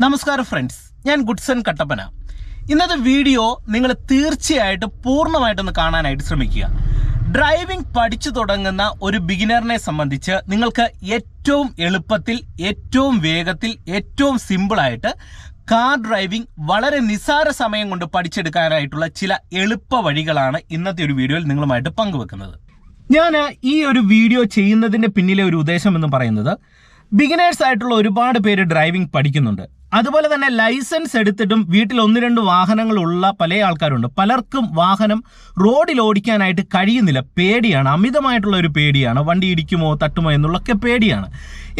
നമസ്കാരം ഫ്രണ്ട്സ് ഞാൻ ഗുഡ്സൺ കട്ടപ്പന. ഇന്നത്തെ വീഡിയോ നിങ്ങൾ തീർച്ചയായിട്ടും പൂർണമായിട്ടൊന്ന് കാണാനായിട്ട് ശ്രമിക്കുക. ഡ്രൈവിംഗ് പഠിച്ചു തുടങ്ങുന്ന ഒരു ബിഗിനറിനെ സംബന്ധിച്ച് നിങ്ങൾക്ക് ഏറ്റവും എളുപ്പത്തിൽ ഏറ്റവും വേഗത്തിൽ ഏറ്റവും സിമ്പിളായിട്ട് കാർ ഡ്രൈവിംഗ് വളരെ നിസാര സമയം കൊണ്ട് പഠിച്ചെടുക്കാനായിട്ടുള്ള ചില എളുപ്പ വഴികളാണ് ഇന്നത്തെ ഒരു വീഡിയോയിൽ നിങ്ങളുമായിട്ട് പങ്കുവെക്കുന്നത്. ഞാൻ ഈ ഒരു വീഡിയോ ചെയ്യുന്നതിന്റെ പിന്നിലെ ഒരു ഉദ്ദേശം എന്ന് പറയുന്നത് ബിഗിനേഴ്സ് ആയിട്ടുള്ള ഒരുപാട് പേര് ഡ്രൈവിംഗ് പഠിക്കുന്നുണ്ട്. അതുപോലെ തന്നെ ലൈസൻസ് എടുത്തിട്ടും വീട്ടിൽ ഒന്ന് രണ്ട് വാഹനങ്ങളുള്ള പല ആൾക്കാരുണ്ട്. പലർക്കും വാഹനം റോഡിൽ ഓടിക്കാനായിട്ട് കഴിയുന്നില്ല. പേടിയാണ്. അമിതമായിട്ടുള്ള ഒരു പേടിയാണ്. വണ്ടി ഇടിക്കുമോ തട്ടുമോ എന്നുള്ളൊക്കെ പേടിയാണ്.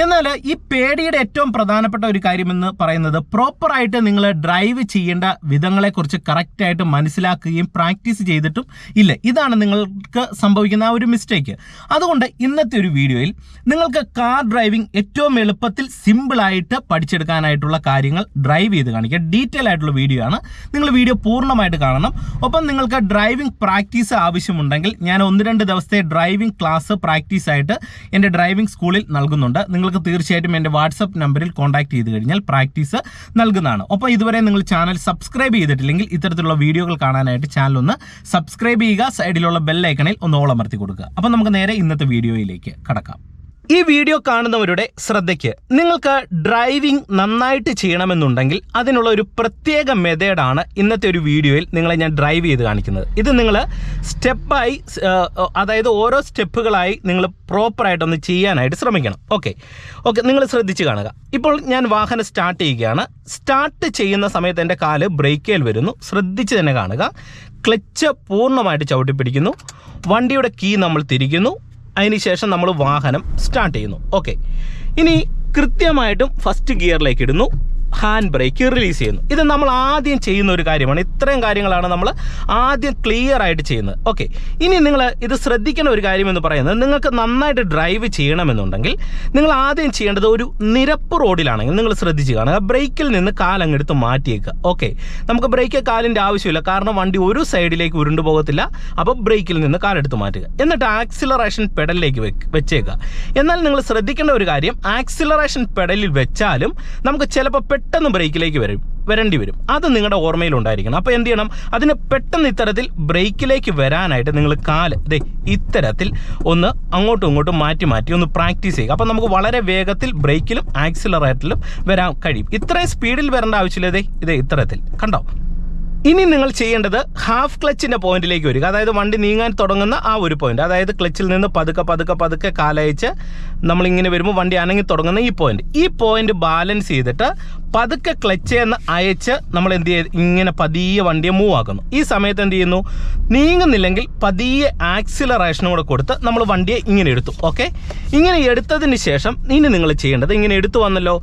എന്നാൽ ഈ പേടിയുടെ ഏറ്റവും പ്രധാനപ്പെട്ട ഒരു കാര്യമെന്ന് പറയുന്നത് പ്രോപ്പറായിട്ട് നിങ്ങൾ ഡ്രൈവ് ചെയ്യേണ്ട വിധങ്ങളെക്കുറിച്ച് കറക്റ്റായിട്ട് മനസ്സിലാക്കുകയും പ്രാക്ടീസ് ചെയ്തിട്ടും ഇല്ല. ഇതാണ് നിങ്ങൾക്ക് സംഭവിക്കുന്ന ആ ഒരു മിസ്റ്റേക്ക് അതുകൊണ്ട് ഇന്നത്തെ ഒരു വീഡിയോയിൽ നിങ്ങൾക്ക് കാർ ഡ്രൈവിംഗ് ഏറ്റവും എളുപ്പത്തിൽ സിമ്പിളായിട്ട് പഠിച്ചെടുക്കാനായിട്ടുള്ള കാര്യങ്ങൾ ഡ്രൈവ് ചെയ്ത് കാണിക്കുക ഡീറ്റെയിൽ ആയിട്ടുള്ള വീഡിയോ ആണ്. നിങ്ങൾ വീഡിയോ പൂർണമായിട്ട് കാണണം. ഒപ്പം നിങ്ങൾക്ക് ഡ്രൈവിംഗ് പ്രാക്ടീസ് ആവശ്യമുണ്ടെങ്കിൽ ഞാൻ ഒന്ന് രണ്ട് ദിവസത്തെ ഡ്രൈവിംഗ് ക്ലാസ് പ്രാക്ടീസ് ആയിട്ട് എന്റെ ഡ്രൈവിംഗ് സ്കൂളിൽ നൽകുന്നുണ്ട്. നിങ്ങൾക്ക് തീർച്ചയായിട്ടും എന്റെ വാട്സപ്പ് നമ്പറിൽ കോൺടാക്ട് ചെയ്ത് കഴിഞ്ഞാൽ പ്രാക്ടീസ് നൽകുന്നതാണ്. അപ്പോൾ ഇതുവരെ നിങ്ങൾ ചാനൽ സബ്സ്ക്രൈബ് ചെയ്തിട്ടില്ലെങ്കിൽ ഇത്തരത്തിലുള്ള വീഡിയോകൾ കാണാനായിട്ട് ചാനൽ ഒന്ന് സബ്സ്ക്രൈബ് ചെയ്യുക സൈഡിലുള്ള ബെല്ലൈക്കണിൽ ഒന്ന് ഓളമർത്തി കൊടുക്കുക. അപ്പോൾ നമുക്ക് നേരെ ഇന്നത്തെ വീഡിയോയിലേക്ക് കടക്കാം. ഈ വീഡിയോ കാണുന്നവരുടെ ശ്രദ്ധയ്ക്ക് നിങ്ങൾക്ക് ഡ്രൈവിംഗ് നന്നായിട്ട് ചെയ്യണമെന്നുണ്ടെങ്കിൽ അതിനുള്ള ഒരു പ്രത്യേക മെത്തേഡാണ് ഇന്നത്തെ ഒരു വീഡിയോയിൽ നിങ്ങളെ ഞാൻ ഡ്രൈവ് ചെയ്ത് കാണിക്കുന്നത്. ഇത് നിങ്ങൾ സ്റ്റെപ്പായി അതായത് ഓരോ സ്റ്റെപ്പുകളായി നിങ്ങൾ പ്രോപ്പറായിട്ടൊന്ന് ചെയ്യാനായിട്ട് ശ്രമിക്കണം. ഓക്കെ. ഓക്കെ നിങ്ങൾ ശ്രദ്ധിച്ച് കാണുക. ഇപ്പോൾ ഞാൻ വാഹനം സ്റ്റാർട്ട് ചെയ്യുകയാണ്. സ്റ്റാർട്ട് ചെയ്യുന്ന സമയത്ത് എന്റെ കാൽ ബ്രേക്കേൽ വരുന്നു. ശ്രദ്ധിച്ച് തന്നെ കാണുക. ക്ലച്ച് പൂർണമായിട്ട് ചവിട്ടി പിടിക്കുന്നു വണ്ടിയുടെ കീ നമ്മൾ തിരിക്കുന്നു. അതിനുശേഷം നമ്മൾ വാഹനം സ്റ്റാർട്ട് ചെയ്യുന്നു. ഓക്കെ ഇനി കൃത്യമായിട്ടും ഫസ്റ്റ് ഗിയറിലേക്ക് ഇടുന്നു. ഹാൻഡ് ബ്രേക്ക് റിലീസ് ചെയ്യുന്നു. ഇത് നമ്മൾ ആദ്യം ചെയ്യുന്ന ഒരു കാര്യമാണ്. ഇത്രയും കാര്യങ്ങളാണ് നമ്മൾ ആദ്യം ക്ലിയർ ആയിട്ട് ചെയ്യുന്നത്. ഓക്കെ ഇനി നിങ്ങൾ ഇത് ശ്രദ്ധിക്കേണ്ട ഒരു കാര്യം എന്ന് പറയുന്നത് നിങ്ങൾക്ക് നന്നായിട്ട് ഡ്രൈവ് ചെയ്യണമെന്നുണ്ടെങ്കിൽ നിങ്ങൾ ആദ്യം ചെയ്യേണ്ടത് ഒരു നിരപ്പ് റോഡിലാണെങ്കിൽ നിങ്ങൾ ശ്രദ്ധിച്ച് കാണുക. ബ്രേക്കിൽ നിന്ന് കാലങ്ങെടുത്ത് മാറ്റിയേക്കുക. ഓക്കെ നമുക്ക് ബ്രേക്ക് കാലിന്റെ ആവശ്യമില്ല. കാരണം വണ്ടി ഒരു സൈഡിലേക്ക് ഉരുണ്ടു പോകത്തില്ല. അപ്പോൾ ബ്രേക്കിൽ നിന്ന് കാലെടുത്ത് മാറ്റുക. എന്നിട്ട് ആക്സിലറേഷൻ പെഡലിലേക്ക് വെച്ചേക്കുക. എന്നാൽ നിങ്ങൾ ശ്രദ്ധിക്കേണ്ട ഒരു കാര്യം ആക്സിലറേഷൻ പെഡലിൽ വെച്ചാലും നമുക്ക് ചിലപ്പോൾ പെട്ടെന്ന് ബ്രേക്കിലേക്ക് വരും വരേണ്ടി വരും. അത് നിങ്ങളുടെ ഓർമ്മയിൽ ഉണ്ടായിരിക്കണം. അപ്പോൾ എന്ത് ചെയ്യണം? അതിന് പെട്ടെന്ന് ഇത്തരത്തിൽ ബ്രേക്കിലേക്ക് വരാനായിട്ട് നിങ്ങൾ കാൽ ദേ ഇത്തരത്തിൽ ഒന്ന് അങ്ങോട്ടും ഇങ്ങോട്ടും മാറ്റി മാറ്റി ഒന്ന് പ്രാക്ടീസ് ചെയ്യുക. അപ്പോൾ നമുക്ക് വളരെ വേഗത്തിൽ ബ്രേക്കിലും ആക്സിലറേറ്ററിലും വരാൻ കഴിയും. ഇത്രയും സ്പീഡിൽ വരേണ്ട ആവശ്യമില്ല ദേ ഇതേ ഇത്തരത്തിൽ. കണ്ടോ? ഇനി നിങ്ങൾ ചെയ്യേണ്ടത് ഹാഫ് ക്ലച്ചിന്റെ പോയിന്റിലേക്ക് വരിക. അതായത് വണ്ടി നീങ്ങാൻ തുടങ്ങുന്ന ആ ഒരു പോയിന്റ് അതായത് ക്ലച്ചിൽ നിന്ന് പതുക്കെ പതുക്കെ പതുക്കെ കാലയച്ച് നമ്മളിങ്ങനെ വരുമ്പോൾ വണ്ടി അനങ്ങി തുടങ്ങുന്ന ഈ പോയിന്റ് ഈ പോയിന്റ് ബാലൻസ് ചെയ്തിട്ട് പതുക്കെ ക്ലച്ച് എന്ന് അയച്ച് നമ്മൾ എന്ത് ചെയ്ത് ഇങ്ങനെ പതിയെ വണ്ടിയെ മൂവ് ആക്കുന്നു. ഈ സമയത്ത് എന്ത് ചെയ്യുന്നു? നീങ്ങുന്നില്ലെങ്കിൽ പതിയെ ആക്സിലറേഷനും കൂടെ കൊടുത്ത് നമ്മൾ വണ്ടിയെ ഇങ്ങനെ എടുത്തു. ഓക്കെ ഇങ്ങനെ എടുത്തതിന് ശേഷം ഇനി നിങ്ങൾ ചെയ്യേണ്ടത് ഇങ്ങനെ എടുത്തു വന്നല്ലോ.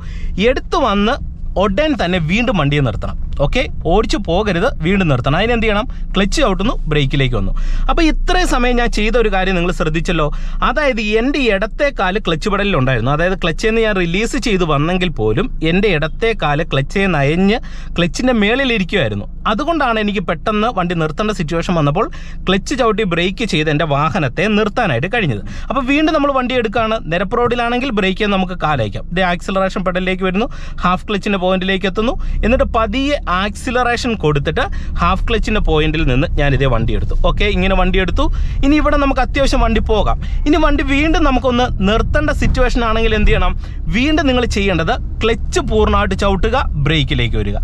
എടുത്തു വന്ന് ഉടൻ തന്നെ വീണ്ടും വണ്ടിയെ നിർത്തണം. ഓക്കെ? ഓടിച്ചു പോകരുത്. വീണ്ടും നിർത്തണം. അതിനെന്ത് ചെയ്യണം? ക്ലച്ച് ചവിട്ടുന്നു ബ്രേക്കിലേക്ക് വന്നു. അപ്പോൾ ഇത്രയും സമയം ഞാൻ ചെയ്ത ഒരു കാര്യം നിങ്ങൾ ശ്രദ്ധിച്ചല്ലോ. അതായത് എന്റെ ഇടത്തെ കാൽ ക്ലച്ച് പെടലിൽ ഉണ്ടായിരുന്നു. അതായത് ക്ലച്ചിൽ നിന്ന് ഞാൻ റിലീസ് ചെയ്ത് വന്നെങ്കിൽ പോലും എന്റെ ഇടത്തെ കാൽ ക്ലച്ചിൽ നയഞ്ഞ് ക്ലച്ചിന്റെ മേളിലിരിക്കുമായിരുന്നു അതുകൊണ്ടാണ് എനിക്ക് പെട്ടെന്ന് വണ്ടി നിർത്തേണ്ട സിറ്റുവേഷൻ വന്നപ്പോൾ ക്ലച്ച് ചവിട്ടി ബ്രേക്ക് ചെയ്ത് എന്റെ വാഹനത്തെ നിർത്താനായിട്ട് കഴിഞ്ഞത്. അപ്പോൾ വീണ്ടും നമ്മൾ വണ്ടി എടുക്കുകയാണ് നിരപ്പ് റോഡിലാണെങ്കിൽ ബ്രേക്ക് ചെയ്യാൻ നമുക്ക് കാലയക്കാം. ഇത് ആക്സിലറേഷൻ പെഡലിലേക്ക് വരുന്നു. ഹാഫ് ക്ലച്ചിന്റെ പോയിന്റിലേക്ക് എത്തുന്നു. എന്നിട്ട് പതിയെ ആക്സിലറേഷൻ കൊടുത്തിട്ട് ഹാഫ് ക്ലച്ചിന്റെ പോയിന്റിൽ നിന്ന് ഞാൻ ഇതേ വണ്ടി എടുത്തു. ഓക്കെ ഇങ്ങനെ വണ്ടി എടുത്തു. ഇനി ഇവിടെ നമുക്ക് അത്യാവശ്യം വണ്ടി പോകാം. ഇനി വണ്ടി വീണ്ടും നമുക്കൊന്ന് നിർത്തേണ്ട സിറ്റുവേഷൻ ആണെങ്കിൽ എന്ത് ചെയ്യണം? വീണ്ടും നിങ്ങൾ ചെയ്യേണ്ടത് ക്ലച്ച് പൂർണമായിട്ട് ചവിട്ടുക ബ്രേക്കിലേക്ക് വരിക.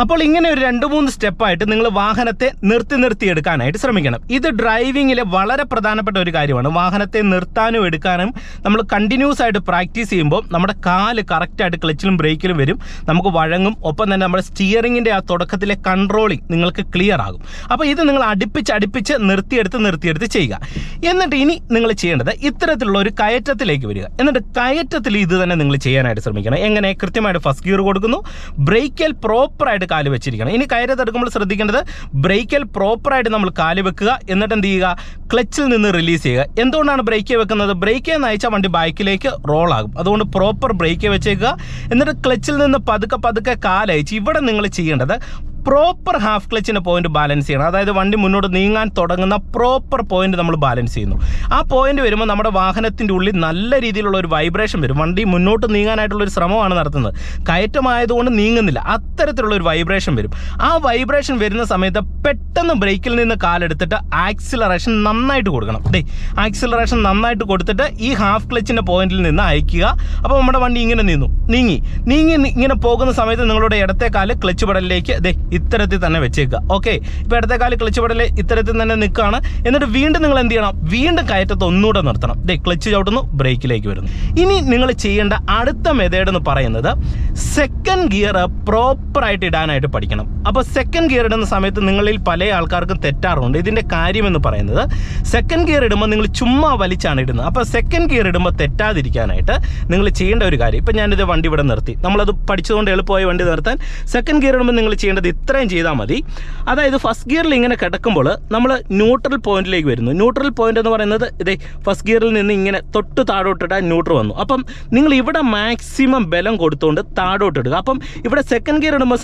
അപ്പോൾ ഇങ്ങനെ ഒരു രണ്ട് മൂന്ന് സ്റ്റെപ്പായിട്ട് നിങ്ങൾ വാഹനത്തെ നിർത്തി നിർത്തി എടുക്കാനായിട്ട് ശ്രമിക്കണം. ഇത് ഡ്രൈവിങ്ങിലെ വളരെ പ്രധാനപ്പെട്ട ഒരു കാര്യമാണ്. വാഹനത്തെ നിർത്താനും എടുക്കാനും നമ്മൾ കണ്ടിന്യൂസ് ആയിട്ട് പ്രാക്ടീസ് ചെയ്യുമ്പോൾ നമ്മുടെ കാൽ കറക്റ്റായിട്ട് ക്ലച്ചിലും ബ്രേക്കിലും വരും. നമുക്ക് വഴങ്ങും. ഒപ്പം തന്നെ നമ്മുടെ സ്റ്റിയറിങ്ങിന്റെ ആ തുടക്കത്തിലെ കൺട്രോളിങ് നിങ്ങൾക്ക് ക്ലിയർ ആകും. അപ്പോൾ ഇത് നിങ്ങൾ അടുപ്പിച്ച് അടുപ്പിച്ച് നിർത്തിയെടുത്ത് നിർത്തിയെടുത്ത് ചെയ്യുക. എന്നിട്ട് ഇനി നിങ്ങൾ ചെയ്യേണ്ടത് ഇത്തരത്തിലുള്ള ഒരു കയറ്റത്തിലേക്ക് വരിക. എന്നിട്ട് കയറ്റത്തിൽ ഇത് തന്നെ നിങ്ങൾ ചെയ്യാനായിട്ട് ശ്രമിക്കണം. എങ്ങനെ? കൃത്യമായിട്ട് ഫസ്റ്റ് ഗിയർ കൊടുക്കുന്നു. ബ്രേക്കിൽ പ്രോപ്പറായിട്ട് കാൽ വെച്ചിരിക്കണം. ഇനി കയറ്റത്തെടുക്കുമ്പോൾ ശ്രദ്ധിക്കേണ്ടത് ബ്രേക്കിൽ പ്രോപ്പറായിട്ട് നമ്മൾ കാൽ വെക്കുക. എന്നിട്ട് എന്ത് ചെയ്യുക? ക്ലച്ചിൽ നിന്ന് റിലീസ് ചെയ്യുക. എന്തുകൊണ്ടാണ് ബ്രേക്ക് വെക്കുന്നത്? ബ്രേക്ക് നയിച്ചാൽ വണ്ടി ബൈക്കിലേക്ക് റോൾ ആകും. അതുകൊണ്ട് പ്രോപ്പർ ബ്രേക്ക് വെച്ചേക്കുക. എന്നിട്ട് ക്ലച്ചിൽ നിന്ന് പതുക്കെ പതുക്കെ കാലയച്ച് ഇവിടെ നിങ്ങൾ ചെയ്യേണ്ടത് പ്രോപ്പർ ഹാഫ് ക്ലച്ചിന്റെ പോയിന്റ് ബാലൻസ് ചെയ്യണം. അതായത് വണ്ടി മുന്നോട്ട് നീങ്ങാൻ തുടങ്ങുന്ന പ്രോപ്പർ പോയിന്റ് നമ്മൾ ബാലൻസ് ചെയ്യുന്നു. ആ പോയിന്റ് വരുമ്പോൾ നമ്മുടെ വാഹനത്തിന്റെ ഉള്ളിൽ നല്ല രീതിയിലുള്ള ഒരു വൈബ്രേഷൻ വരും. വണ്ടി മുന്നോട്ട് നീങ്ങാനായിട്ടുള്ള ഒരു ശ്രമമാണ് നടത്തുന്നത്. കയറ്റമായതുകൊണ്ട് നീങ്ങുന്നില്ല. അത്തരത്തിലുള്ള ഒരു വൈബ്രേഷൻ വരും. ആ വൈബ്രേഷൻ വരുന്ന സമയത്ത് പെട്ടെന്ന് ബ്രേക്കിൽ നിന്ന് കാലെടുത്തിട്ട് ആക്സിലറേഷൻ നന്നായിട്ട് കൊടുക്കണം. ദേ ആക്സിലറേഷൻ നന്നായിട്ട് കൊടുത്തിട്ട് ഈ ഹാഫ് ക്ലച്ചിന്റെ പോയിന്റിൽ നിന്ന് അയക്കുക അപ്പോൾ നമ്മുടെ വണ്ടി ഇങ്ങനെ നിന്നു നീങ്ങി. നീങ്ങി ഇങ്ങനെ പോകുന്ന സമയത്ത് നിങ്ങളുടെ ഇടത്തെ കാൽ ക്ലച്ച് പടലിലേക്ക് ദേ ഇത്തരത്തിൽ തന്നെ വെച്ചേക്കുക. ഓക്കെ ഇപ്പോൾ ഇടത്തെ കാൽ ക്ലച്ച് പെടൽ ഇത്തരത്തിൽ തന്നെ നിൽക്കുകയാണ്. എന്നിട്ട് വീണ്ടും നിങ്ങൾ എന്ത് ചെയ്യണം? വീണ്ടും കയറ്റത്ത് ഒന്നുകൂടെ നിർത്തണം. ദേ ക്ലച്ച് ചവിട്ടുന്നു ബ്രേക്കിലേക്ക് വരുന്നു. ഇനി നിങ്ങൾ ചെയ്യേണ്ട അടുത്ത മെത്തേഡ് എന്ന് പറയുന്നത് സെക്കൻഡ് ഗിയർ പ്രോപ്പറായിട്ട് ഇടാനായിട്ട് പഠിക്കണം. അപ്പോൾ സെക്കൻഡ് ഗിയർ ഇടുന്ന സമയത്ത് നിങ്ങളിൽ പല ആൾക്കാർക്കും തെറ്റാറുണ്ട്. ഇതിന്റെ കാര്യം എന്ന് പറയുന്നത് സെക്കൻഡ് ഗിയർ ഇടുമ്പോൾ നിങ്ങൾ ചുമ്മാ വലിച്ചാണ് ഇടുന്നത്. അപ്പോൾ സെക്കൻഡ് ഗിയർ ഇടുമ്പോൾ തെറ്റാതിരിക്കാനായിട്ട് നിങ്ങൾ ചെയ്യേണ്ട ഒരു കാര്യം ഇപ്പം ഞാനിത് വണ്ടി ഇവിടെ നിർത്തി. നമ്മളത് പഠിച്ചതുകൊണ്ട് എളുപ്പമായി വണ്ടി നിർത്താൻ സെക്കൻഡ് ഗിയർ ഇടുമ്പോൾ നിങ്ങൾ ചെയ്യേണ്ടത് ഇത്രയും ചെയ്താൽ മതി. അതായത് ഫസ്റ്റ് ഗിയറിൽ ഇങ്ങനെ കിടക്കുമ്പോൾ നമ്മൾ ന്യൂട്രൽ പോയിന്റിലേക്ക് വരുന്നു. ന്യൂട്രൽ പോയിന്റ് എന്ന് പറയുന്നത് ഇതേ ഫസ്റ്റ് ഗിയറിൽ നിന്ന് ഇങ്ങനെ തൊട്ട് താഴോട്ടിടാൻ ന്യൂട്രൽ വന്നു. അപ്പം നിങ്ങൾ ഇവിടെ മാക്സിമം ബലം കൊടുത്തുകൊണ്ട് താഴോട്ടിടുക. അപ്പം ഇവിടെ സെക്കൻഡ് ഗിയർ ഇടുമ്പോൾ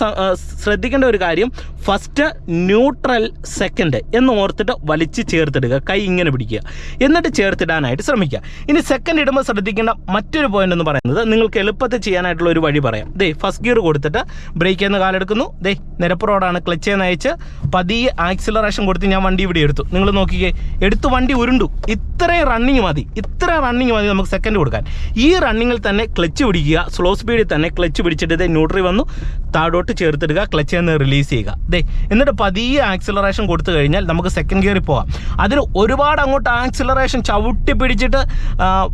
ശ്രദ്ധിക്കേണ്ട ഒരു കാര്യം ഫസ്റ്റ് ന്യൂട്രൽ സെക്കൻഡ് എന്ന് ഓർത്തിട്ട് വലിച്ച് ചേർത്തിടുക കൈ ഇങ്ങനെ പിടിക്കുക. എന്നിട്ട് ചേർത്തിടാനായിട്ട് ശ്രമിക്കുക. ഇനി സെക്കൻഡ് ഇടുമ്പോൾ ശ്രദ്ധിക്കേണ്ട മറ്റൊരു പോയിന്റ് എന്ന് പറയുന്നത് നിങ്ങൾക്ക് എളുപ്പത്തിൽ ചെയ്യാനായിട്ടുള്ള ഒരു വഴി പറയാം. ദേ ഫസ്റ്റ് ഗിയർ കൊടുത്തിട്ട് ബ്രേക്ക് എന്ന് കാലെടുക്കുന്നു ദേ നിരപ്പുറോടാണ് ക്ലച്ച് എന്ന് അയച്ച് പതിയെ ആക്സിലറേഷൻ കൊടുത്ത് ഞാൻ വണ്ടി ഇവിടെ എടുത്തു. നിങ്ങൾ നോക്കിക്കേ എടുത്ത് വണ്ടി ഉരുണ്ടു. ഇത്രയും റണ്ണിങ് മതി. ഇത്ര റണ്ണിങ് മതി നമുക്ക് സെക്കൻഡ് കൊടുക്കാൻ. ഈ റണ്ണിങ്ങിൽ തന്നെ ക്ലച്ച് പിടിക്കുക സ്ലോ സ്പീഡിൽ തന്നെ ക്ലച്ച് പിടിച്ചിട്ട് ന്യൂട്രി വന്നു താഴോട്ട് ചേർത്തിടുക ക്ലച്ച് എന്ന് റിലീസ് ചെയ്യുക. ദേ എന്നിട്ട് പതിയെ ആക്സിലറേഷൻ കൊടുത്തു കഴിഞ്ഞാൽ നമുക്ക് സെക്കൻഡ് ഗിയറിൽ പോവാം. അതിന് ഒരുപാട് അങ്ങോട്ട് ആക്സിലറേഷൻ ചവിട്ടി പിടിച്ചിട്ട്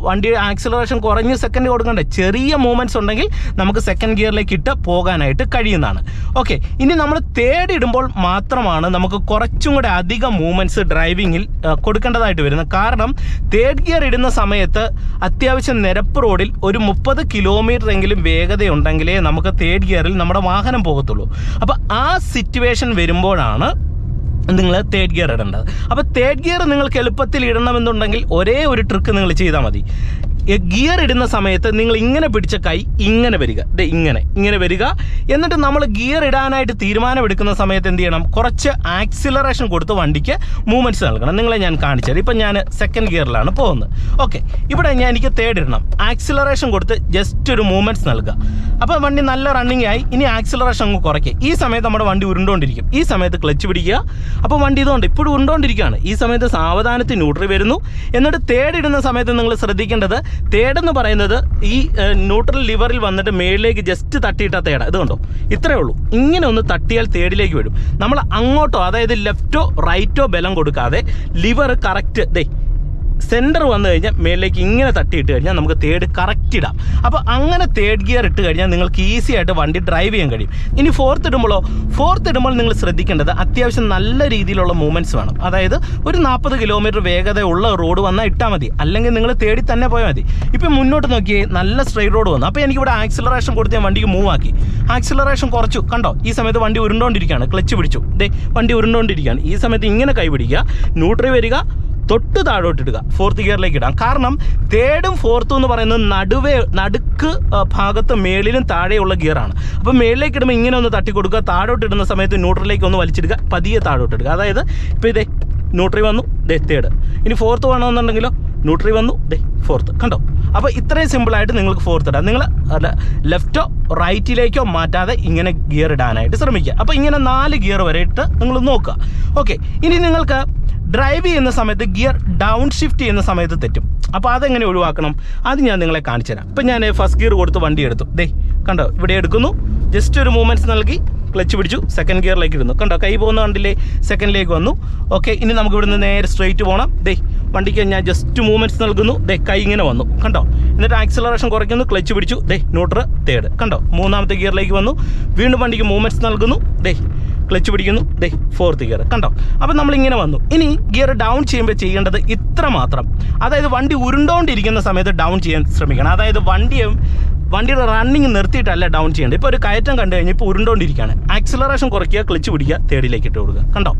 വണ്ടി ആക്സിലറേഷൻ കുറഞ്ഞ് സെക്കൻഡ് കൊടുക്കണ്ടേ? ചെറിയ മൂവ്മെന്റ്സ് ഉണ്ടെങ്കിൽ നമുക്ക് സെക്കൻഡ് ഗിയറിലേക്ക് ഇട്ട് പോകാനായിട്ട് കഴിയുന്നതാണ്. ഓക്കെ ഇനി നമ്മൾ തേർഡ് ഇടുമ്പോൾ മാത്രമാണ് നമുക്ക് കുറച്ചും കൂടെ അധികം മൂവ്മെന്റ്സ് ഡ്രൈവിങ്ങിൽ കൊടുക്കേണ്ടതായിട്ട് വരുന്നത്. കാരണം തേർഡ് ഗിയർ ഇടുന്ന സമയത്ത് അത്യാവശ്യം നിരപ്പ് റോഡിൽ ഒരു മുപ്പത് കിലോമീറ്റർ എങ്കിലും വേഗതയുണ്ടെങ്കിലേ നമുക്ക് തേർഡ് ഗിയറിൽ നമ്മുടെ വാഹനം പോകത്തുള്ളൂ. അപ്പോൾ ആ സിറ്റുവേഷൻ വരുമ്പോഴാണ് നിങ്ങൾ തേർഡ് ഗിയർ ഇടേണ്ടത്. അപ്പോൾ തേർഡ് ഗിയർ നിങ്ങൾക്ക് എളുപ്പത്തിൽ ഇടണമെന്നുണ്ടെങ്കിൽ ഒരേ ഒരു ട്രിക്ക് നിങ്ങൾ ചെയ്താൽ മതി. ഗിയർ ഇടുന്ന സമയത്ത് നിങ്ങൾ ഇങ്ങനെ പിടിച്ച കൈ ഇങ്ങനെ വരിക. ദേ ഇങ്ങനെ ഇങ്ങനെ വരിക. എന്നിട്ട് നമ്മൾ ഗിയർ ഇടാനായിട്ട് തീരുമാനമെടുക്കുന്ന സമയത്ത് എന്ത് ചെയ്യണം? കുറച്ച് ആക്സിലറേഷൻ കൊടുത്ത് വണ്ടിക്ക് മൂവ്മെന്റ്സ് നൽകണം. നിങ്ങളെ ഞാൻ കാണിച്ചത് ഇപ്പം ഞാൻ സെക്കൻഡ് ഗിയറിലാണ് പോകുന്നത്. ഓക്കെ. ഇവിടെ ഞാൻ എനിക്ക് തേർഡ് ഇടണം. ആക്സിലറേഷൻ കൊടുത്ത് ജസ്റ്റ് ഒരു മൂവ്മെന്റ്സ് നൽകുക. അപ്പോൾ വണ്ടി നല്ല റണ്ണിങ് ആയി. ഇനി ആക്സിലറേഷൻ അങ്ങ് കുറയ്ക്കുക ഈ സമയത്ത് നമ്മുടെ വണ്ടി ഉരുണ്ടോണ്ടിരിക്കും. ഈ സമയത്ത് ക്ലച്ച് പിടിക്കുക. അപ്പോൾ വണ്ടി ഇതുകൊണ്ട് ഇപ്പോഴും ഉരുണ്ടോണ്ടിരിക്കുകയാണ്. ഈ സമയത്ത് സാവധാനത്തിൽ ന്യൂട്രി വരുന്നു. എന്നിട്ട് തേർഡ് ഇടുന്ന സമയത്ത് നിങ്ങൾ ശ്രദ്ധിക്കേണ്ടത് തേർഡ് എന്ന് പറയുന്നത് ഈ ന്യൂട്രൽ ലിവറിൽ വന്നിട്ട് മേളിലേക്ക് ജസ്റ്റ് തട്ടിയിട്ട തേട. ഇത് കണ്ടോ? ഇത്രയേ ഉള്ളൂ. ഇങ്ങനെ ഒന്ന് തട്ടിയാൽ തേടിലേക്ക് വരും. നമ്മൾ അങ്ങോട്ടോ അതായത് ലെഫ്റ്റോ റൈറ്റോ ബലം കൊടുക്കാതെ ലിവർ കറക്റ്റ് ദേ സെന്റർ വന്നു കഴിഞ്ഞാൽ മേലിലേക്ക് ഇങ്ങനെ തട്ടിയിട്ട് കഴിഞ്ഞാൽ നമുക്ക് തേർഡ് കറക്റ്റ് ഇടാം. അപ്പോൾ അങ്ങനെ തേർഡ് ഗിയർ ഇട്ട് കഴിഞ്ഞാൽ നിങ്ങൾക്ക് ഈസി ആയിട്ട് വണ്ടി ഡ്രൈവ് ചെയ്യാൻ കഴിയും. ഇനി ഫോർത്ത് ഇടുമ്പോഴോ ഫോർത്ത് ഇടുമ്പോൾ നിങ്ങൾ ശ്രദ്ധിക്കേണ്ടത് അത്യാവശ്യം നല്ല രീതിയിലുള്ള മൂവ്മെന്റ്സ് വേണം. അതായത് ഒരു നാൽപ്പത് കിലോമീറ്റർ വേഗത ഉള്ള റോഡ് വന്നാൽ ഇട്ടാൽ മതി. അല്ലെങ്കിൽ നിങ്ങൾ തേടി തന്നെ പോയാൽ മതി. ഇപ്പം മുന്നോട്ട് നോക്കിയേ നല്ല സ്ട്രൈറ്റ് റോഡ് വന്നു. അപ്പോൾ എനിക്കിവിടെ ആക്സിലറേഷൻ കൊടുത്ത് ഞാൻ വണ്ടിക്ക് മൂവ് ആക്കി. ആക്സിലറേഷൻ കുറച്ചു. കണ്ടോ? ഈ സമയത്ത് വണ്ടി ഉരുണ്ടോണ്ടിരിക്കുകയാണ്. ക്ലച്ച് പിടിച്ചു. ദേ വണ്ടി ഉരുണ്ടോണ്ടിരിക്കുകയാണ്. ഈ സമയത്ത് ഇങ്ങനെ കൈ പിടിക്കുക. ന്യൂട്രി വരിക. തൊട്ട് താഴോട്ട് ഇടുക. ഫോർത്ത് ഗിയറിലേക്ക് ഇടാം. കാരണം തേർഡും ഫോർത്തും എന്ന് പറയുന്നത് നടുവേ നടുക്ക് ഭാഗത്ത് മേളിലും താഴെയുള്ള ഗിയറാണ് അപ്പോൾ മേളിലേക്ക് ഇടുമ്പോൾ ഇങ്ങനെ ഒന്ന് തട്ടി കൊടുക്കുക. താഴോട്ട് ഇടുന്ന സമയത്ത് ന്യൂട്രലിലേക്ക് ഒന്ന് വലിച്ചിടുക. പതിയെ താഴോട്ട് ഇടുക. അതായത് ഇപ്പോൾ ഇതേ ന്യൂട്രി വന്നു ദേ തേർഡ് ഇനി ഫോർത്ത് വേണമെന്നുണ്ടെങ്കിലോ ന്യൂട്രി വന്നു ദേ ഫോർത്ത് കണ്ടോ? അപ്പോൾ ഇത്രയും സിമ്പിളായിട്ട് നിങ്ങൾക്ക് ഫോർത്ത് ഇടാം. നിങ്ങൾ ലെഫ്റ്റോ റൈറ്റിലേക്കോ മാറ്റാതെ ഇങ്ങനെ ഗിയർ ഇടാനായിട്ട് ശ്രമിക്കുക. അപ്പോൾ ഇങ്ങനെ നാല് ഗിയർ വരെ ഇട്ട് നിങ്ങൾ നോക്കുക. ഓക്കെ ഇനി നിങ്ങൾക്ക് ഡ്രൈവ് ചെയ്യുന്ന സമയത്ത് ഗിയർ ഡൗൺ ഷിഫ്റ്റ് ചെയ്യുന്ന സമയത്ത് തെറ്റും. അപ്പോൾ അതെങ്ങനെ ഒഴിവാക്കണം? അത് ഞാൻ നിങ്ങളെ കാണിച്ചു തരാം. ഇപ്പം ഞാൻ ഫസ്റ്റ് ഗിയർ കൊടുത്ത് വണ്ടി എടുത്തു. ദേ കണ്ടോ ഇവിടെ എടുക്കുന്നു. ജസ്റ്റ് ഒരു മൂവ്മെന്റ്സ് നൽകി ക്ലച്ച് പിടിച്ചു സെക്കൻഡ് ഗിയറിലേക്ക് ഇടുന്നു കണ്ടോ കൈ പോകുന്ന കണ്ടില്ലേ? സെക്കൻഡിലേക്ക് വന്നു. ഓക്കെ ഇനി നമുക്ക് ഇവിടുന്ന് നേരെ സ്ട്രെയിറ്റ് പോകണം ദേ വണ്ടിക്ക് ഞാൻ ജസ്റ്റ് മൂവ്മെന്റ്സ് നൽകുന്നു. ദേ കൈ ഇങ്ങനെ വന്നു. കണ്ടോ? എന്നിട്ട് ആക്സിലറേഷൻ കുറയ്ക്കുന്നു. ക്ലച്ച് പിടിച്ചു. ദേ ന്യൂട്രൽ തേർഡ് കണ്ടോ? മൂന്നാമത്തെ ഗിയറിലേക്ക് വന്നു. വീണ്ടും വണ്ടിക്ക് മൂവ്മെന്റ്സ് നൽകുന്നു. ദേ ക്ലച്ച് പിടിക്കുന്നു. ദേ ഫോർത്ത് ഗിയർ കണ്ടോ? അപ്പം നമ്മൾ ഇങ്ങനെ വന്നു. ഇനി ഗിയർ ഡൗൺ ചെയ്യുമ്പോൾ ചെയ്യേണ്ടത് ഇത്ര മാത്രം അതായത് വണ്ടി ഉരുണ്ടോണ്ടിരിക്കുന്ന സമയത്ത് ഡൗൺ ചെയ്യാൻ ശ്രമിക്കണം. അതായത് വണ്ടിയും വണ്ടിയുടെ റണ്ണിങ് നിർത്തിയിട്ടല്ല ഡൗൺ ചെയ്യേണ്ടത്. ഇപ്പോൾ ഒരു കയറ്റം കണ്ടു കഴിഞ്ഞാൽ ഇപ്പോൾ ഉരുണ്ടോണ്ടിരിക്കുകയാണ് ആക്സിലറേഷൻ കുറയ്ക്കുക ക്ലിച്ച് പിടിക്കുക തേർഡിലേക്ക് ഇട്ട് കൊടുക്കുക. കണ്ടോ?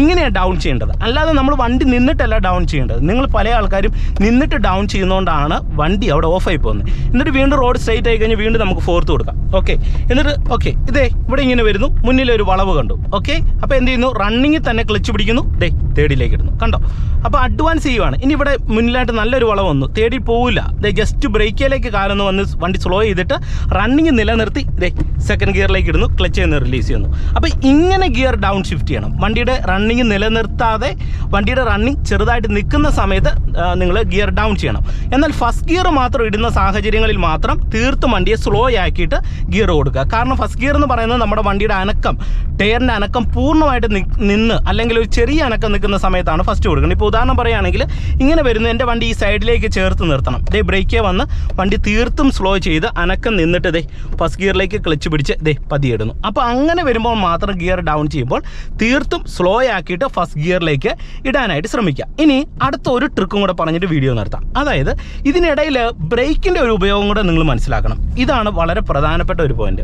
ഇങ്ങനെയാണ് ഡൗൺ ചെയ്യേണ്ടത്. അല്ലാതെ നമ്മൾ വണ്ടി നിന്നിട്ടല്ല ഡൗൺ ചെയ്യേണ്ടത്. നിങ്ങൾ പല ആൾക്കാരും നിന്നിട്ട് ഡൗൺ ചെയ്യുന്നതുകൊണ്ടാണ് വണ്ടി അവിടെ ഓഫായി പോകുന്നത്. എന്നിട്ട് വീണ്ടും റോഡ് സ്ട്രൈറ്റ് ആയി കഴിഞ്ഞാൽ വീണ്ടും നമുക്ക് ഫോർത്ത് കൊടുക്കാം. ഓക്കെ എന്നിട്ട് ഓക്കെ ഇതേ ഇവിടെ ഇങ്ങനെ വരുന്നു. മുന്നിലൊരു വളവ് കണ്ടു. ഓക്കെ അപ്പോൾ എന്ത് ചെയ്യുന്നു? റണ്ണിങ്ങിൽ തന്നെ ക്ലിച്ച് പിടിക്കുന്നു. ദേ തേടിയിലേക്ക് ഇടുന്നു. കണ്ടോ? അപ്പോൾ അഡ്വാൻസ് ചെയ്യുവാണ്. ഇനി ഇവിടെ മുന്നിലായിട്ട് നല്ലൊരു വളവ് വന്നു. തേടി പോവില്ല. ദേ ജസ്റ്റ് ബ്രേക്കിലേക്ക് കാലൊന്ന് വന്ന് വണ്ടി സ്ലോ ചെയ്തിട്ട് റണ്ണിങ് നിലനിർത്തി ദേ സെക്കൻഡ് ഗിയറിലേക്ക് ഇടുന്നു ക്ലച്ച് ചെയ്യുന്ന റിലീസ് ചെയ്യുന്നു. അപ്പോൾ ഇങ്ങനെ ഗിയർ ഡൗൺ ഷിഫ്റ്റ് ചെയ്യണം. വണ്ടിയുടെ റണ്ണിങ് നിലനിർത്താതെ വണ്ടിയുടെ റണ്ണിങ് ചെറുതായിട്ട് നിൽക്കുന്ന സമയത്ത് നിങ്ങൾ ഗിയർ ഡൗൺ ചെയ്യണം. എന്നാൽ ഫസ്റ്റ് ഗിയർ മാത്രം ഇടുന്ന സാഹചര്യങ്ങളിൽ മാത്രം തീർത്തും വണ്ടിയെ സ്ലോ ആക്കിയിട്ട് ഗിയർ കൊടുക്കുക കാരണം ഫസ്റ്റ് ഗിയർ എന്ന് പറയുന്നത് നമ്മുടെ വണ്ടിയുടെ അനക്കം ടയറിന്റെ അനക്കം പൂർണമായിട്ട് നിന്ന് അല്ലെങ്കിൽ ഒരു ചെറിയ അനക്കം നിൽക്കുന്ന സമയത്താണ് ഫസ്റ്റ് കൊടുക്കുന്നത്. ഇപ്പോൾ ഉദാഹരണം പറയുകയാണെങ്കിൽ ഇങ്ങനെ വരുന്നു എന്റെ വണ്ടി ഈ സൈഡിലേക്ക് ചേർത്ത് നിർത്തണം. ദേ ബ്രേക്കേ വന്ന് വണ്ടി തീർത്തും സ്ലോ ചെയ്ത് അനക്കം നിന്നിട്ട് ദേ ഫസ്റ്റ് ഗിയറിലേക്ക് ക്ലച്ച് പിടിച്ച് ദേ പതിയിടുന്നു. അപ്പോൾ അങ്ങനെ വരുമ്പോൾ മാത്രം ഗിയർ ഡൗൺ ചെയ്യുമ്പോൾ തീർത്തും സ്ലോ ആക്കിയിട്ട് ഫസ്റ്റ് ഗിയറിലേക്ക് ഇടാനായിട്ട് ശ്രമിക്കുക. ഇനി അടുത്ത ഒരു ട്രിക്കും കൂടെ പറഞ്ഞിട്ട് വീഡിയോ നിർത്താം. അതായത് ഇതിനിടയിൽ ബ്രേക്കിന്റെ ഒരു ഉപയോഗം കൂടെ നിങ്ങൾ മനസ്സിലാക്കണം. ഇതാണ് വളരെ പ്രധാനപ്പെട്ട ഒരു പോയിന്റ്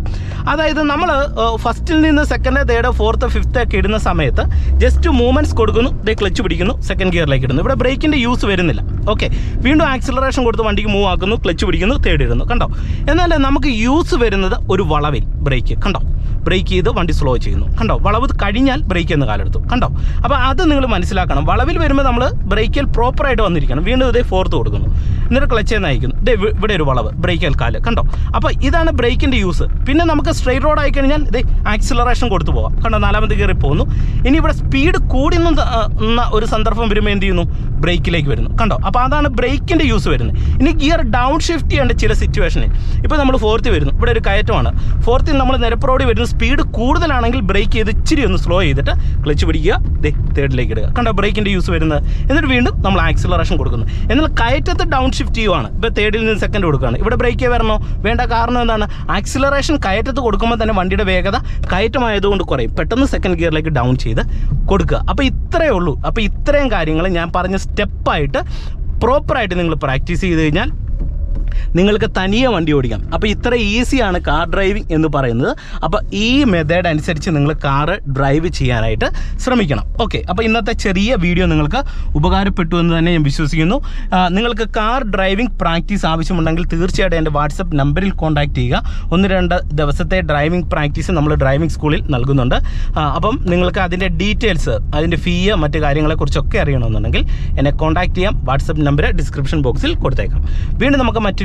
അതായത് നമ്മൾ ഫസ്റ്റിൽ നിന്ന് സെക്കൻഡ് തേർഡ് ഫോർത്ത് ഫിഫ്ത്ത് ഒക്കെ ഇടുന്ന സമയത്ത് ജസ്റ്റ് മൂവ്മെന്റ്സ് കൊടുക്കുന്നു ദേ ക്ലച്ച് പിടിക്കുന്നു സെക്കൻഡ് ഗിയറിലേക്ക് ഇടുന്നു. ഇവിടെ ബ്രേക്കിന്റെ യൂസ് വരുന്നില്ല. ഓക്കെ വീണ്ടും ആക്സിലറേഷൻ കൊടുത്ത് വണ്ടിക്ക് മൂവ് ആക്കുന്നു ക്ലച്ച് പിടിക്കുന്നു തേർഡ് ഇടുന്നു. കണ്ടോ? എന്നാൽ നമുക്ക് യൂസ് വരുന്നത് ഒരു വളവിൽ. ബ്രേക്ക് കണ്ടോ? ബ്രേക്ക് ചെയ്ത് വണ്ടി സ്ലോ ചെയ്യുന്നു. കണ്ടോ? വളവ് കഴിഞ്ഞാൽ ബ്രേക്ക് എന്ന് കാലെടുത്തു. കണ്ടോ? അപ്പോൾ അത് നിങ്ങൾ മനസ്സിലാക്കണം. വളവിൽ വരുമ്പോൾ നമ്മൾ ബ്രേക്കിൽ പ്രോപ്പറായിട്ട് വന്നിരിക്കണം. വീണ്ടും ഇതേ ഫോർത്ത് കൊടുക്കുന്നു. എന്നിട്ട് ക്ലച്ച് നയിക്കുന്നു ഇതേ ഇവിടെ ഒരു വളവ്. ബ്രേക്കിൽ കാൽ. കണ്ടോ? അപ്പോൾ ഇതാണ് ബ്രേക്കിന്റെ യൂസ് പിന്നെ നമുക്ക് സ്ട്രെയിറ്റ് റോഡ് ആയി കഴിഞ്ഞാൽ ഇതേ ആക്സിലറേഷൻ കൊടുത്തു പോകാം. കണ്ടോ? നാലാമത് കയറി പോകുന്നു ഇനി ഇവിടെ സ്പീഡ് കൂടി ഒരു സന്ദർഭം വരുമ്പോൾ എന്ത് ചെയ്യുന്നു? ബ്രേക്കിലേക്ക് വരുന്നു. കണ്ടോ? അപ്പോൾ അതാണ് ബ്രേക്കിന്റെ യൂസ് വരുന്നത്. ഇനി ഗിയർ ഡൗൺ ഷിഫ്റ്റ് ചെയ്യേണ്ട ചില സിറ്റുവേഷനിൽ ഇപ്പോൾ നമ്മൾ ഫോർത്ത് വരുന്നു. ഇവിടെ ഒരു കയറ്റമാണ്. ഫോർത്തിൽ നമ്മൾ നിരപ്പ് റോഡിൽ വരുന്ന സ്പീഡ് കൂടുതലാണെങ്കിൽ ബ്രേക്ക് ചെയ്ത് ഇച്ചിരി ഒന്ന് സ്ലോ ചെയ്തിട്ട് ക്ലച്ച് പിടിക്കുക. ദേ തേർഡിലേക്ക് ഇടുക. കണ്ടോ ബ്രേക്കിന്റെ യൂസ് വരുന്നത്? എന്നിട്ട് വീണ്ടും നമ്മൾ ആക്സിലറേഷൻ കൊടുക്കുന്നു. എന്നാൽ കയറ്റത്ത് ഡൗൺ ഷിഫ്റ്റ് ചെയ്യുവാണ്. ഇപ്പോൾ തേർഡിൽ നിന്ന് സെക്കൻഡ് കൊടുക്കുകയാണ്. ഇവിടെ ബ്രേക്ക് വരണോ? വേണ്ട. കാരണം എന്താണ്? ആക്സിലറേഷൻ കയറ്റത്ത് കൊടുക്കുമ്പോൾ തന്നെ വണ്ടിയുടെ വേഗത കയറ്റമായതുകൊണ്ട് കുറയും. പെട്ടെന്ന് സെക്കൻഡ് ഗിയറിലേക്ക് ഡൗൺ ചെയ്ത് കൊടുക്കുക. അപ്പോൾ ഇത്രയേ ഉള്ളൂ. അപ്പോൾ ഇത്രയും കാര്യങ്ങൾ ഞാൻ പറഞ്ഞ സ്റ്റെപ്പായിട്ട് പ്രോപ്പറായിട്ട് നിങ്ങൾ പ്രാക്ടീസ് ചെയ്ത് കഴിഞ്ഞാൽ നിങ്ങൾക്ക് തനിയെ വണ്ടി ഓടിക്കാം. അപ്പോൾ ഇത്ര ഈസിയാണ് കാർ ഡ്രൈവിംഗ് എന്ന് പറയുന്നത്. അപ്പോൾ ഈ മെത്തേഡ് അനുസരിച്ച് നിങ്ങൾ കാറ് ഡ്രൈവ് ചെയ്യാനായിട്ട് ശ്രമിക്കണം. ഓക്കെ അപ്പോൾ ഇന്നത്തെ ചെറിയ വീഡിയോ നിങ്ങൾക്ക് ഉപകാരപ്പെട്ടു എന്ന് തന്നെ ഞാൻ വിശ്വസിക്കുന്നു. നിങ്ങൾക്ക് കാർ ഡ്രൈവിംഗ് പ്രാക്ടീസ് ആവശ്യമുണ്ടെങ്കിൽ തീർച്ചയായിട്ടും എന്റെ വാട്സപ്പ് നമ്പറിൽ കോൺടാക്ട് ചെയ്യുക. ഒന്ന് രണ്ട് ദിവസത്തെ ഡ്രൈവിംഗ് പ്രാക്ടീസ് നമ്മൾ ഡ്രൈവിംഗ് സ്കൂളിൽ നൽകുന്നുണ്ട്. അപ്പം നിങ്ങൾക്ക് അതിന്റെ ഡീറ്റെയിൽസ് അതിന്റെ ഫീ മറ്റു കാര്യങ്ങളെക്കുറിച്ചൊക്കെ അറിയണമെന്നുണ്ടെങ്കിൽ എന്നെ കോൺടാക്ട് ചെയ്യാം. വാട്സപ്പ് നമ്പർ ഡിസ്ക്രിപ്ഷൻ ബോക്സിൽ കൊടുത്തേക്കാം. വീണ്ടും നമുക്ക്